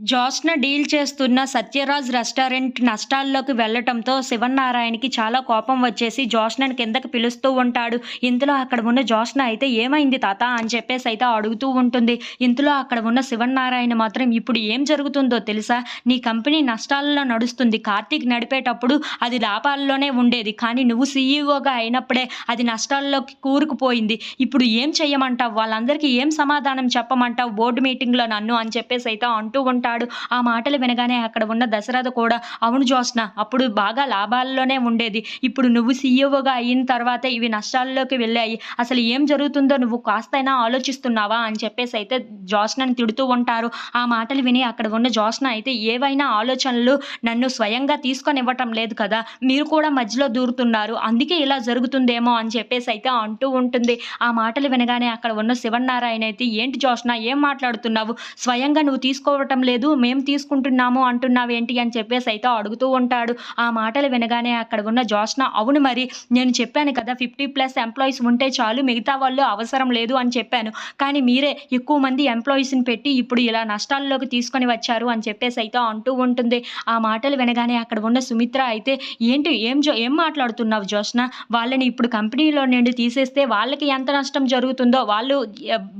Josna deal చేస్తున్న Sathyaraj restaurant నష్టాల్లోకి వెళ్ళటంతో శివన్నారాయణకి చాలా కోపం వచ్చేసి జోష్నని కిందకి పిలుస్తూ ఉంటాడు. ఇంతలో అక్కడ ఉన్న జోష్న అయితే ఏమైంది తాత అని చెప్పేసి అయితే అడుగుతూ ఉంటుంది. ఇంతలో అక్కడ ఉన్న శివన్నారాయణ మాత్రం ఇప్పుడు ఏం జరుగుతుందో తెలుసా? నీ కంపెనీ నష్టాల్లో నడుస్తుంది. కార్తీక్ నడిపేటప్పుడు అది లాభాల్లోనే ఉండేది. కానీ నువ్వు సీఈఓగా అయినప్పుడే అది నష్టాల్లోకి కూరుకుపోయింది. ఇప్పుడు ఏం చెయ్యమంటావు వాళ్ళందరికీ ఏం సమాధానం చెప్పమంటావు? బోర్డు మీటింగ్లో నన్ను అని చెప్పేసి అయితే అంటూ ఉంటాడు. ఆ మాటలు వినగానే అక్కడ ఉన్న దశరథ కూడా అవును జోస్న అప్పుడు బాగా లాభాల్లోనే ఉండేది. ఇప్పుడు నువ్వు సీఈఓగా అయిన తర్వాత ఇవి నష్టాల్లోకి వెళ్ళాయి. అసలు ఏం జరుగుతుందో నువ్వు కాస్తైనా ఆలోచిస్తున్నావా? అని చెప్పేసి అయితే జోస్నని తిడుతూ ఉంటారు. ఆ మాటలు విని అక్కడ ఉన్న జోస్న అయితే ఏవైనా ఆలోచనలు నన్ను స్వయంగా తీసుకొని ఇవ్వటం లేదు కదా మీరు కూడా మధ్యలో దూరుతున్నారు. అందుకే ఇలా జరుగుతుందేమో అని చెప్పేసి అయితే అంటూ ఉంటుంది. ఆ మాటలు వినగానే అక్కడ ఉన్న శివన్నారాయణ అయితే ఏంటి జోష్న ఏం మాట్లాడుతున్నావు? స్వయంగా నువ్వు తీసుకోవటం లేదు. మేము తీసుకుంటున్నాము అంటున్నావు ఏంటి అని చెప్పేసి అయితే అడుగుతూ ఉంటాడు. ఆ మాటలు వినగానే అక్కడ ఉన్న జోష్న అవును మరి నేను చెప్పాను కదా ఫిఫ్టీ ప్లస్ ఎంప్లాయీస్ ఉంటే చాలు మిగతా వాళ్ళు అవసరం లేదు అని చెప్పాను. కానీ మీరే ఎక్కువ మంది ఎంప్లాయీస్ని పెట్టి ఇప్పుడు ఇలా నష్టాల్లోకి తీసుకొని వచ్చారు అని చెప్పేసి అయితే అంటూ ఉంటుంది. ఆ మాటలు వినగానే అక్కడ ఉన్న సుమిత్ర అయితే ఏంటి ఏం జో ఏం మాట్లాడుతున్నావు జోష్న వాళ్ళని ఇప్పుడు కంపెనీలో నుండి తీసేస్తే వాళ్ళకి ఎంత నష్టం జరుగుతుందో వాళ్ళు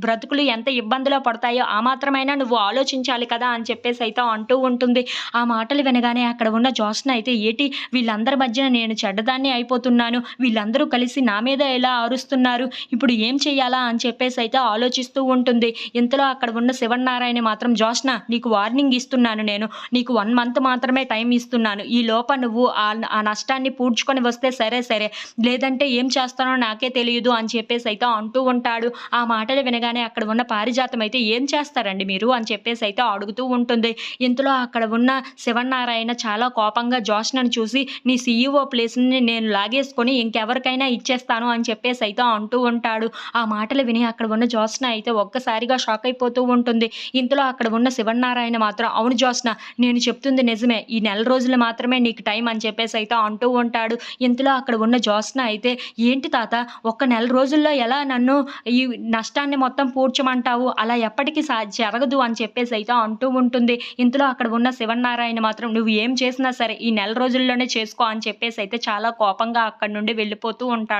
బ్రతుకులు ఎంత ఇబ్బందిలో పడతాయో ఆ మాత్రమైనా నువ్వు ఆలోచించాలి కదా అని చెప్పేసి అయితే అంటూ ఉంటుంది. ఆ మాటలు వినగానే అక్కడ ఉన్న జోస్న అయితే ఏటి వీళ్ళందరి మధ్యన నేను చెడ్డదాన్ని అయిపోతున్నాను. వీళ్ళందరూ కలిసి నా మీద ఎలా ఆరుస్తున్నారు ఇప్పుడు ఏం చేయాలా అని చెప్పేసి అయితే ఆలోచిస్తూ ఉంటుంది. ఇంతలో అక్కడ ఉన్న శివనారాయణ మాత్రం జోష్న నీకు వార్నింగ్ ఇస్తున్నాను నేను. నీకు వన్ మంత్ మాత్రమే టైం ఇస్తున్నాను. ఈ లోప నువ్వు ఆ ఆ నష్టాన్ని పూడ్చుకొని వస్తే సరే సరే. లేదంటే ఏం చేస్తానో నాకే తెలియదు. అని చెప్పేసి అయితే అంటూ ఉంటాడు. ఆ మాటలు వినగానే అక్కడ ఉన్న పారిజాతం అయితే ఏం చేస్తారండి మీరు? అని చెప్పేసి అయితే అడుగుతూ ఉంటుంది. ఇంతలో అక్కడ ఉన్న శివన్నారాయణ చాలా కోపంగా జోష్నను చూసి నీ సీఈఓ ప్లేస్ని నేను లాగేసుకొని ఇంకెవరికైనా ఇచ్చేస్తాను అని చెప్పేసి అయితే అంటూ ఉంటాడు. ఆ మాటలు విని అక్కడ ఉన్న జోష్న అయితే ఒక్కసారిగా షాక్ అయిపోతూ ఉంటుంది. ఇంతలో అక్కడ ఉన్న శివన్నారాయణ మాత్రం అవును జోష్న నేను చెప్తుంది నిజమే. ఈ నెల రోజులు మాత్రమే నీకు టైం అని చెప్పేసి అయితే అంటూ ఉంటాడు. ఇంతలో అక్కడ ఉన్న జోష్న అయితే ఏంటి తాత ఒక్క నెల రోజుల్లో ఎలా నన్ను ఈ నష్టాన్ని మొత్తం పూడ్చమంటావు? అలా ఎప్పటికీ జరగదు అని చెప్పేసి అయితే అంటూ ఉంటుంది. ఇంతలో అక్కడ ఉన్న శివన్నారాయణ మాత్రం నువ్వు ఏం చేసినా సరే ఈ నెల రోజుల్లోనే చేసుకో అని చెప్పేసి అయితే చాలా కోపంగా అక్కడి నుండి వెళ్ళిపోతూ ఉంటాడు.